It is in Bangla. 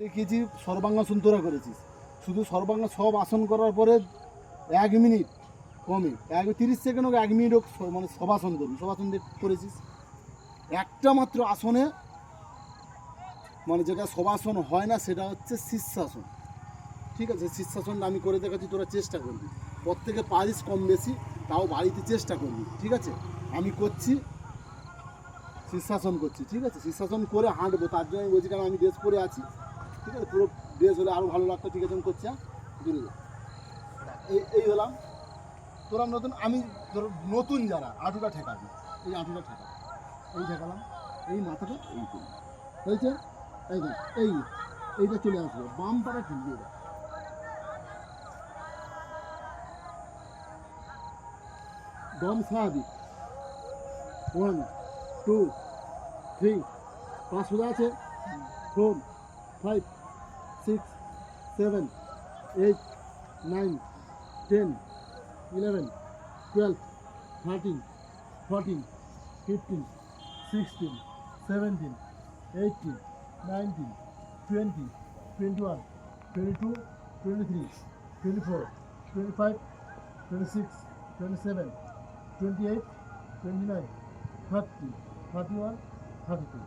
দেখিয়েছি সর্বাঙ্গাসন তোরা করেছিস। শুধু সর্বাঙ্গ সব আসন করার পরে এক মিনিট কমে, এক তিরিশ সেকেন্ড হোক, এক মিনিট হোক মানে সবাসন করবি সবাসন করেছিস। একটা মাত্র আসনে মানে যেটা সবাসন হয় না, সেটা হচ্ছে শীর্ষাসন। ঠিক আছে? শীর্ষাসনটা আমি করে দেখাচ্ছি, তোরা চেষ্টা করবি। প্রত্যেকে পারিস কম বেশি, তাও বাড়িতে চেষ্টা করবি। ঠিক আছে? আমি করছি, শীর্ষাসন করছি। ঠিক আছে? শীর্ষাসন করে হাঁটবো, তার জন্য আমি বলছি কারণ আমি ড্রেস পরে আছি। ঠিক আছে, পুরো ড্রেস হলে আরও ভালো লাগতো, ঠিক আছে, আমি করছি হ্যাঁ? দূরে যা। এই এই হলাম। তোরা নতুন, আমি ধরো নতুন যারা, আঁটুটা ঠেকাবি। এই আঁটুটা ঠেকাবি। এই ঠেকালাম। এই মাথাটা এই করলাম হয়েছে? এই এই, এইটা চলে আসবে বাম পাটা ঠিক দেয় দম স্বাভাবিক ওয়ান টু থ্রি পাঁচ সোজা আছে। Four five, six, seven, eight, nine, ten, eleven, twelve, thirteen, fourteen, fifteen, sixteen, seventeen eighteen nineteen, twenty twenty one, twenty two, twenty three, twenty four, twenty five, twenty six, twenty seven, twenty eight, twenty nine, thirty thirty one, thirty two.